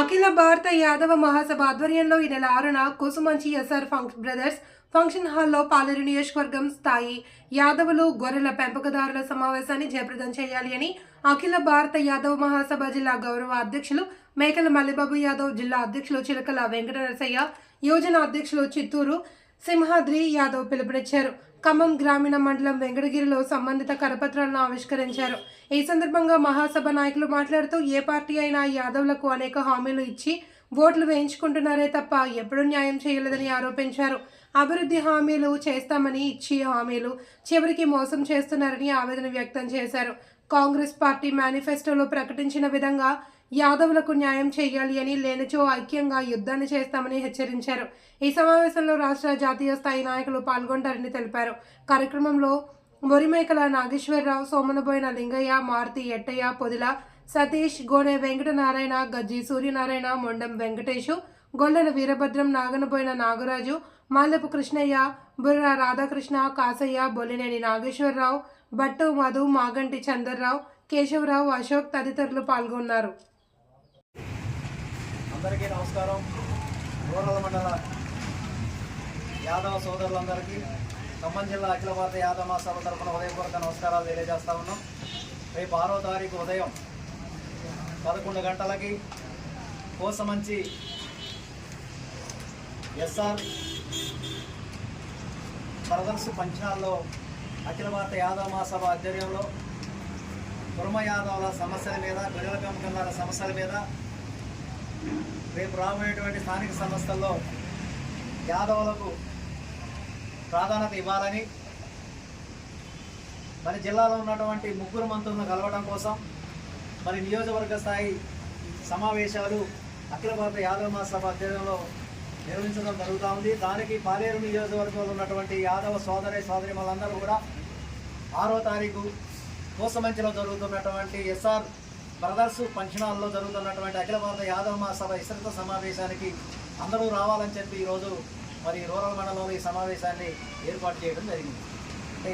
అఖిల భారత యాదవ మహాసభ ఆధ్వర్యంలో ఈ నెల ఆరున కుసుమంచి ఎస్ఆర్ ఫంక్ బ్రదర్స్ ఫంక్షన్ హాల్లో పాలేరు నియోజకవర్గం స్థాయి యాదవులు గొర్రెల పెంపకదారుల సమావేశాన్ని జయప్రదం చేయాలి అని అఖిల భారత యాదవ మహాసభ జిల్లా గౌరవ అధ్యక్షులు మేకల మల్లిబాబు యాదవ్ జిల్లా అధ్యక్షులు చిలకల వెంకట నరసయ్య యోజన అధ్యక్షులు చిత్తూరు సింహాద్రి యాదవ్ పిలుపునిచ్చారు. ఖమ్మం గ్రామీణ మండలం వెంకటగిరిలో సంబంధిత కరపత్రాలను ఆవిష్కరించారు. ఈ సందర్భంగా మహాసభ నాయకులు మాట్లాడుతూ ఏ పార్టీ అయినా యాదవ్లకు అనేక హామీలు ఇచ్చి ఓట్లు వేయించుకుంటున్నారే తప్ప ఎప్పుడూ న్యాయం చేయలేదని ఆరోపించారు. అభివృద్ధి హామీలు చేస్తామని ఇచ్చి హామీలు చివరికి మోసం చేస్తున్నారని ఆవేదన వ్యక్తం చేశారు. కాంగ్రెస్ పార్టీ మేనిఫెస్టోలో ప్రకటించిన విధంగా యాదవులకు న్యాయం చేయాలి అని లేనిచో ఐక్యంగా యుద్ధాన్ని చేస్తామని హెచ్చరించారు. ఈ సమావేశంలో రాష్ట్ర జాతీయ స్థాయి నాయకులు పాల్గొంటారని తెలిపారు. కార్యక్రమంలో మురిమేకల నాగేశ్వరరావు సోమనబోయిన లింగయ్య మారుతి ఎట్టయ్య పొదిల సతీష్ గోనె వెంకటనారాయణ గజ్జి సూర్యనారాయణ మొండం వెంకటేషు గొల్లెల వీరభద్రం నాగనబోయిన నాగరాజు మాలపు కృష్ణయ్య బుర్ర రాధాకృష్ణ కాసయ్య బొల్లినేని నాగేశ్వరరావు భట్టు మధు మాగంటి చందర్రావు కేశవరావు అశోక్ తదితరులు పాల్గొన్నారు. అందరికీ నమస్కారం. రూరల్ మండల యాదవ సోదరులందరికీ ఖమ్మం జిల్లా అఖిల భారత యాదవ మహాసభ తరఫున ఉదయపూర్వక నమస్కారాలు తెలియజేస్తా ఉన్నాం రేపు ఆరో తారీఖు ఉదయం పదకొండు గంటలకి కోసమంచి ఎస్ఆర్ బ్రదర్స్ పంచనాల్లో అఖిల భారత యాదవ మహాసభ ఆధ్వర్యంలో కుర్మ యాదవుల సమస్యల మీద గొడవల పెంపకందారుల సమస్యల మీద రేపు రాబోయేటువంటి స్థానిక సంస్థల్లో యాదవులకు ప్రాధాన్యత ఇవ్వాలని మరి జిల్లాలో ఉన్నటువంటి ముగ్గురు మంత్రులను కలవడం కోసం మరి నియోజకవర్గ స్థాయి సమావేశాలు అఖిల భారత యాదవ మహాసభ అధ్యయనంలో నిర్వహించడం జరుగుతూ ఉంది. దానికి పాలేరు నియోజకవర్గంలో ఉన్నటువంటి యాదవ సోదరి సోదరి వాళ్ళందరూ కూడా ఆరో తారీఖు కోసమంచిలో జరుగుతున్నటువంటి ఎస్ఆర్ బ్రదర్స్ హాల్లో జరుగుతున్నటువంటి అఖిల భారత యాదవ మహాసభ విస్తృత సమావేశానికి అందరూ రావాలని చెప్పి ఈరోజు మరి రూరల్ మండలంలో ఈ సమావేశాన్ని ఏర్పాటు చేయడం జరిగింది. అంటే